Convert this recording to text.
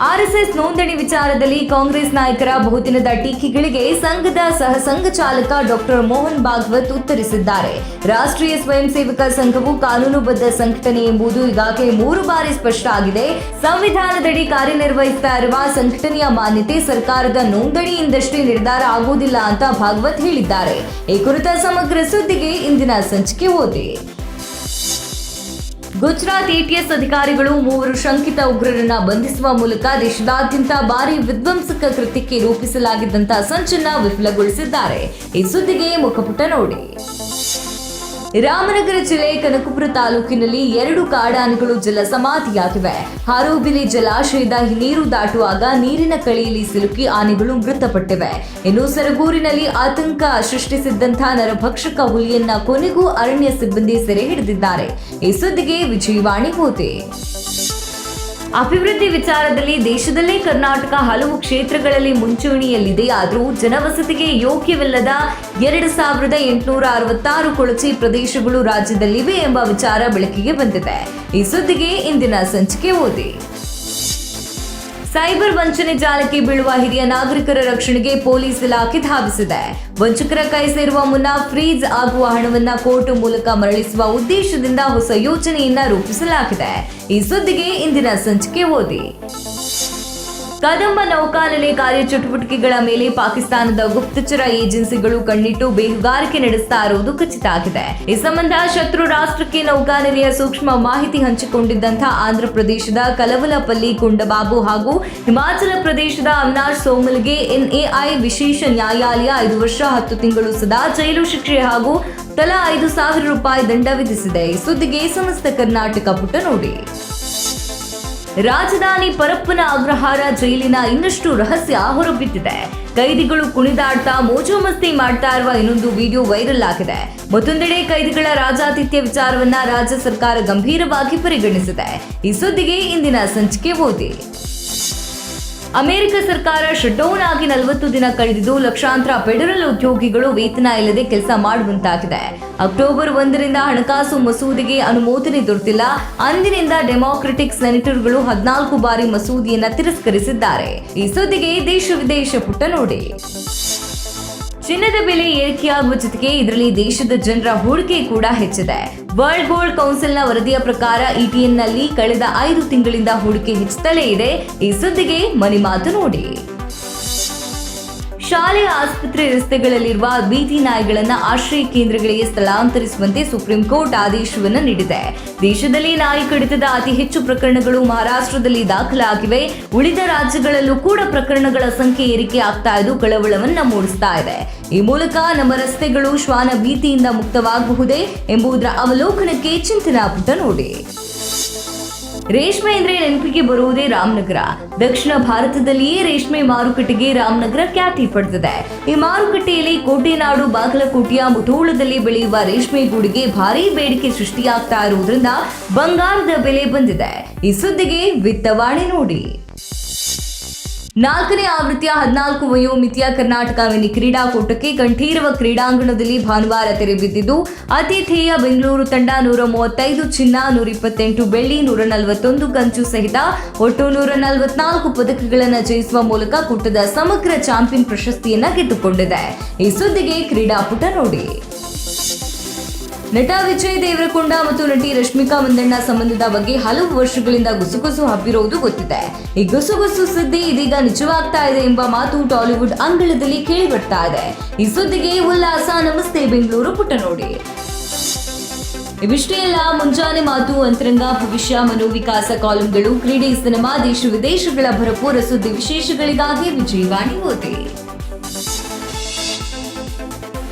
RSS ನೋಂದಣಿ ವಿಚಾರದಲ್ಲಿ ಕಾಂಗ್ರೆಸ್ ನಾಯಕರ ಬಹುದಿನದ ಟೀಕೆಗಳಿಗೆ ಸಂಘದ ಸಹ ಸಂಘ ಚಾಲಕ ಡಾಕ್ಟರ್ ಮೋಹನ್ ಭಾಗವತ್ ಉತ್ತರಿಸಿದ್ದಾರೆ. ರಾಷ್ಟ್ರೀಯ ಸ್ವಯಂ ಸೇವಕ ಸಂಘವು ಕಾನೂನುಬದ್ಧ ಸಂಘಟನೆ ಎಂಬುದು ಈಗಾಗಲೇ ಮೂರು ಬಾರಿ ಸ್ಪಷ್ಟ ಆಗಿದೆ. ಸಂವಿಧಾನದಡಿ ಕಾರ್ಯನಿರ್ವಹಿಸ್ತಾ ಇರುವ ಸಂಘಟನೆಯ ಮಾನ್ಯತೆ ಸರ್ಕಾರದ ನೋಂದಣಿಯಿಂದಷ್ಟೇ ನಿರ್ಧಾರ ಆಗುವುದಿಲ್ಲ ಅಂತ ಭಾಗವತ್ ಹೇಳಿದ್ದಾರೆ. ಈ ಕುರಿತ ಸಮಗ್ರ ಸುದ್ದಿಗೆ ಇಂದಿನ ಸಂಚಿಕೆ ಓದಿ. ಗುಜರಾತ್ ಎಟಿಎಸ್ ಅಧಿಕಾರಿಗಳು ಮೂವರು ಶಂಕಿತ ಉಗ್ರರನ್ನ ಬಂಧಿಸುವ ಮೂಲಕ ದೇಶದಾದ್ಯಂತ ಭಾರಿ ವಿಧ್ವಂಸಕ ಕೃತ್ಯಕ್ಕೆ ರೂಪಿಸಲಾಗಿದ್ದಂತಹ ಸಂಚನ್ನ ವಿಫಲಗೊಳಿಸಿದ್ದಾರೆ. ಈ ಸುದ್ದಿಗೆ ಮುಖಪುಟ ನೋಡಿ. ರಾಮನಗರ ಜಿಲ್ಲೆ ಕನಕಪುರ ತಾಲೂಕಿನಲ್ಲಿ ಎರಡು ಕಾಡಾನೆಗಳು ಜಲ ಸಮಾಧಿಯಾಗಿವೆ ಹಾರೋಬಿಲಿ ಜಲಾಶಯದ ನೀರು ದಾಟುವಾಗ ನೀರಿನ ಕಳೆಯಲ್ಲಿ ಸಿಲುಕಿ ಆನೆಗಳು ಮೃತಪಟ್ಟಿವೆ. ಇನ್ನು ಸರಗೂರಿನಲ್ಲಿ ಆತಂಕ ಸೃಷ್ಟಿಸಿದ್ದಂತಹ ನರಭಕ್ಷಕ ಹುಲಿಯನ್ನ ಕೊನೆಗೂ ಅರಣ್ಯ ಸಿಬ್ಬಂದಿ ಸೆರೆ ಹಿಡಿದಿದ್ದಾರೆ. ಈ ಸುದ್ದಿಗೆ ವಿಜಯವಾಣಿ ಹೋತೆ ಅಭಿವೃದ್ಧಿ ವಿಚಾರದಲ್ಲಿ ದೇಶದಲ್ಲೇ ಕರ್ನಾಟಕ ಹಲವು ಕ್ಷೇತ್ರಗಳಲ್ಲಿ ಮುಂಚೂಣಿಯಲ್ಲಿದೆ. ಆದರೂ ಜನವಸತಿಗೆ ಯೋಗ್ಯವಿಲ್ಲದ ಎರಡು ಸಾವಿರದ ಎಂಟುನೂರ ಅರವತ್ತಾರು ಕೊಳಚೆ ಪ್ರದೇಶಗಳು ರಾಜ್ಯದಲ್ಲಿವೆ ಎಂಬ ವಿಚಾರ ಬೆಳಕಿಗೆ ಬಂದಿದೆ. ಈ ಸುದ್ದಿಗೆ ಇಂದಿನ ಸಂಚಿಕೆ ಓದಿ. ಸೈಬರ್ ವಂಚನೆ ಜಾಲಕ್ಕೆ ಬೀಳುವ ಹಿರಿಯ ನಾಗರಿಕರ ರಕ್ಷಣೆಗೆ ಪೊಲೀಸ್ ಇಲಾಖೆ ಧಾವಿಸಿದೆ. ವಂಚಕರ ಕೈ ಸೇರುವ ಮುನ್ನ ಫ್ರೀಜ್ ಆಗುವ ಹಣವನ್ನ ಕೋರ್ಟ್ ಮೂಲಕ ಮರಳಿಸುವ ಉದ್ದೇಶದಿಂದ ಹೊಸ ಯೋಜನೆಯನ್ನ ರೂಪಿಸಲಾಗಿದೆ. ಈ ಸುದ್ದಿಗೆ ಇಂದಿನ ಸಂಚಿಕೆ ಓದಿ. ಕದಂಬ ನೌಕಾನೆಲೆ ಕಾರ್ಯಚಟುವಟಿಕೆಗಳ ಮೇಲೆ ಪಾಕಿಸ್ತಾನದ ಗುಪ್ತಚರ ಏಜೆನ್ಸಿಗಳು ಕಣ್ಣಿಟ್ಟು ಬೇಹುಗಾರಿಕೆ ನಡೆಸ್ತಾ ಇರುವುದು ಖಚಿತ ಆಗಿದೆ. ಈ ಸಂಬಂಧ ಶತ್ರು ರಾಷ್ಟ್ರಕ್ಕೆ ನೌಕಾನೆಲೆಯ ಸೂಕ್ಷ್ಮ ಮಾಹಿತಿ ಹಂಚಿಕೊಂಡಿದ್ದಂತಹ ಆಂಧ್ರಪ್ರದೇಶದ ಕಲವಲಪಲ್ಲಿ ಕುಂಡಬಾಬು ಹಾಗೂ ಹಿಮಾಚಲ ಪ್ರದೇಶದ ಅವಿನಾಶ್ ಸೋಮಲ್ಗೆ ಎನ್ಎಐ ವಿಶೇಷ ನ್ಯಾಯಾಲಯ ಐದು ವರ್ಷ ಹತ್ತು ತಿಂಗಳು ಸದಾ ಜೈಲು ಶಿಕ್ಷೆ ಹಾಗೂ ತಲಾ ಐದು ಸಾವಿರ ರೂಪಾಯಿ ದಂಡ ವಿಧಿಸಿದೆ. ಸುದ್ದಿಗೆ ಸಮಸ್ತ ಕರ್ನಾಟಕ ಪುಟ ನೋಡಿ. ರಾಜಧಾನಿ ಪರಪ್ಪನ ಅಗ್ರಹಾರ ಜೈಲಿನ ಇನ್ನಷ್ಟು ರಹಸ್ಯ ಹೊರಬಿದ್ದಿದೆ. ಕೈದಿಗಳು ಕುಣಿದಾಡ್ತಾ ಮೋಜು ಮಸ್ತಿ ಮಾಡ್ತಾ ಇರುವ ಇನ್ನೊಂದು ವಿಡಿಯೋ ವೈರಲ್ ಆಗಿದೆ. ಮತ್ತೊಂದೆಡೆ ಕೈದಿಗಳ ರಾಜಾತಿಥ್ಯ ವಿಚಾರವನ್ನ ರಾಜ್ಯ ಸರ್ಕಾರ ಗಂಭೀರವಾಗಿ ಪರಿಗಣಿಸಿದೆ. ಈ ಸುದ್ದಿಗೆ ಇಂದಿನ ಸಂಚಿಕೆ ಓದಿ. ಅಮೆರಿಕ ಸರ್ಕಾರ ಶಟ್ಡೌನ್ ಆಗಿ ನಲವತ್ತು ದಿನ ಕಳೆದಿದ್ದು, ಲಕ್ಷಾಂತರ ಫೆಡರಲ್ ಉದ್ಯೋಗಿಗಳು ವೇತನ ಇಲ್ಲದೆ ಕೆಲಸ ಮಾಡುವಂತಾಗಿದೆ. ಅಕ್ಟೋಬರ್ ಒಂದರಿಂದ ಹಣಕಾಸು ಮಸೂದೆಗೆ ಅನುಮೋದನೆ ದೊರೆತಿಲ್ಲ. ಅಂದಿನಿಂದ ಡೆಮಾಕ್ರೆಟಿಕ್ ಸೆನೆಟರ್ಗಳು ಹದಿನಾಲ್ಕು ಬಾರಿ ಮಸೂದೆಯನ್ನು ತಿರಸ್ಕರಿಸಿದ್ದಾರೆ. ಈ ಸುದ್ದಿಗೆ ದೇಶ ವಿದೇಶ ಪುಟ್ಟ ನೋಡಿ. ಚಿನ್ನದ ಬೆಲೆ ಏರಿಕೆಯಾಗುವ ಜೊತೆಗೆ ಇದರಲ್ಲಿ ದೇಶದ ಜನರ ಹೂಡಿಕೆ ಕೂಡ ಹೆಚ್ಚಿದೆ. ವರ್ಲ್ಡ್ ಗೋಲ್ಡ್ ಕೌನ್ಸಿಲ್ನ ವರದಿಯ ಪ್ರಕಾರ ಇಟಿಎನ್ನಲ್ಲಿ ಕಳೆದ ಐದು ತಿಂಗಳಿಂದ ಹೂಡಿಕೆ ಹೆಚ್ಚುತ್ತಲೇ ಇದೆ. ಈ ಸುದ್ದಿಗೆ ಮನಿ ಮಾತು ನೋಡಿ. ಶಾಲೆ ಆಸ್ಪತ್ರೆ ರಸ್ತೆಗಳಲ್ಲಿರುವ ಬೀದಿ ನಾಯಿಗಳನ್ನ ಆಶ್ರಯ ಕೇಂದ್ರಗಳಿಗೆ ಸ್ಥಳಾಂತರಿಸುವಂತೆ ಸುಪ್ರೀಂ ಕೋರ್ಟ್ ಆದೇಶವನ್ನು ನೀಡಿದೆ. ದೇಶದಲ್ಲಿ ನಾಯಿ ಕಡಿತದ ಅತಿ ಹೆಚ್ಚು ಪ್ರಕರಣಗಳು ಮಹಾರಾಷ್ಟ್ರದಲ್ಲಿ ದಾಖಲಾಗಿವೆ. ಉಳಿದ ರಾಜ್ಯಗಳಲ್ಲೂ ಕೂಡ ಪ್ರಕರಣಗಳ ಸಂಖ್ಯೆ ಏರಿಕೆ ಆಗ್ತಾ ಇದ್ದು ಕಳವಳವನ್ನ ಮೂಡಿಸ್ತಾ ಇದೆ. ಈ ಮೂಲಕ ನಮ್ಮ ರಸ್ತೆಗಳು ಶ್ವಾನ ಭೀತಿಯಿಂದ ಮುಕ್ತವಾಗಬಹುದೇ ಎಂಬುದರ ಅವಲೋಕನಕ್ಕೆ ಚಿಂತನಾ ಪುಟ ನೋಡಿ. ರೇಷ್ಮೆ ಅಂದ್ರೆ ನೆನಪಿಗೆ ಬರುವುದೇ ರಾಮನಗರ. ದಕ್ಷಿಣ ಭಾರತದಲ್ಲಿಯೇ ರೇಷ್ಮೆ ಮಾರುಕಟ್ಟೆಗೆ ರಾಮನಗರ ಖ್ಯಾತಿ ಪಡೆದಿದೆ. ಈ ಮಾರುಕಟ್ಟೆಯಲ್ಲಿ ಕೋಟೆನಾಡು, ಬಾಗಲಕೋಟೆಯ ಮುಠೋಳದಲ್ಲಿ ಬೆಳೆಯುವ ರೇಷ್ಮೆ ಗೂಡಿಗೆ ಭಾರಿ ಬೇಡಿಕೆ ಸೃಷ್ಟಿಯಾಗ್ತಾ ಇರುವುದರಿಂದ ಬಂಗಾರದ ಬೆಲೆ ಬಂದಿದೆ. ಈ ಸುದ್ದಿಗೆ ವಿತ್ತವಾಣಿ ನೋಡಿ. ನಾಲ್ಕನೇ ಆವೃತ್ತಿಯ ಹದಿನಾಲ್ಕು ವಯೋಮಿತಿಯ ಕರ್ನಾಟಕ ಮಿನಿ ಕ್ರೀಡಾಕೂಟಕ್ಕೆ ಕಂಠೀರವ ಕ್ರೀಡಾಂಗಣದಲ್ಲಿ ಭಾನುವಾರ ತೆರೆ ಬಿದ್ದಿದ್ದು, ಆತಿಥೇಯ ಬೆಂಗಳೂರು ತಂಡ ನೂರ ಮೂವತ್ತೈದು, ಚಿನ್ನ ನೂರ ಇಪ್ಪತ್ತೆಂಟು, ಬೆಳ್ಳಿ ನೂರ ನಲವತ್ತೊಂದು, ಕಂಚು ಸಹಿತ ಒಟ್ಟು ನೂರ ನಲವತ್ನಾಲ್ಕು ಪದಕಗಳನ್ನು ಜಯಿಸುವ ಮೂಲಕ ಕೂಟದ ಸಮಗ್ರ ಚಾಂಪಿಯನ್ ಪ್ರಶಸ್ತಿಯನ್ನ ಗೆದ್ದುಕೊಂಡಿದೆ. ಈ ಸುದ್ದಿಗೆ ಕ್ರೀಡಾಪುಟ ನೋಡಿ. ನಟ ವಿಜಯ್ ದೇವರಕೊಂಡ ಮತ್ತು ನಟಿ ರಶ್ಮಿಕಾ ಮಂದಣ್ಣ ಸಂಬಂಧದ ಬಗ್ಗೆ ಹಲವು ವರ್ಷಗಳಿಂದ ಗುಸುಗುಸು ಹಬ್ಬಿರುವುದು ಗೊತ್ತಿದೆ. ಈ ಗುಸುಗುಸು ಸುದ್ದಿ ಇದೀಗ ನಿಜವಾಗ್ತಾ ಇದೆ ಎಂಬ ಮಾತು ಟಾಲಿವುಡ್ ಅಂಗಳದಲ್ಲಿ ಕೇಳಿ ಬರ್ತಾ ಇದೆ. ಈ ಸುದ್ದಿಗೆ ಉಲ್ಲಾಸ. ನಮಸ್ತೆ, ಬೆಂಗಳೂರು ಪುಟ ನೋಡಿ. ಇವಿಷ್ಟೇ ಅಲ್ಲ, ಮುಂಜಾನೆ ಮಾತು, ಅಂತರಂಗ, ಭವಿಷ್ಯ, ಮನೋವಿಕಾಸ ಕಾಲಂಗಳು, ಕ್ರೀಡೆ, ಸಿನಿಮಾ, ದೇಶ, ವಿದೇಶಗಳ ಭರಪೂರ ಸುದ್ದಿ ವಿಶೇಷಗಳಿಗಾಗಿ ವಿಜಯವಾಣಿ ಓದಿ.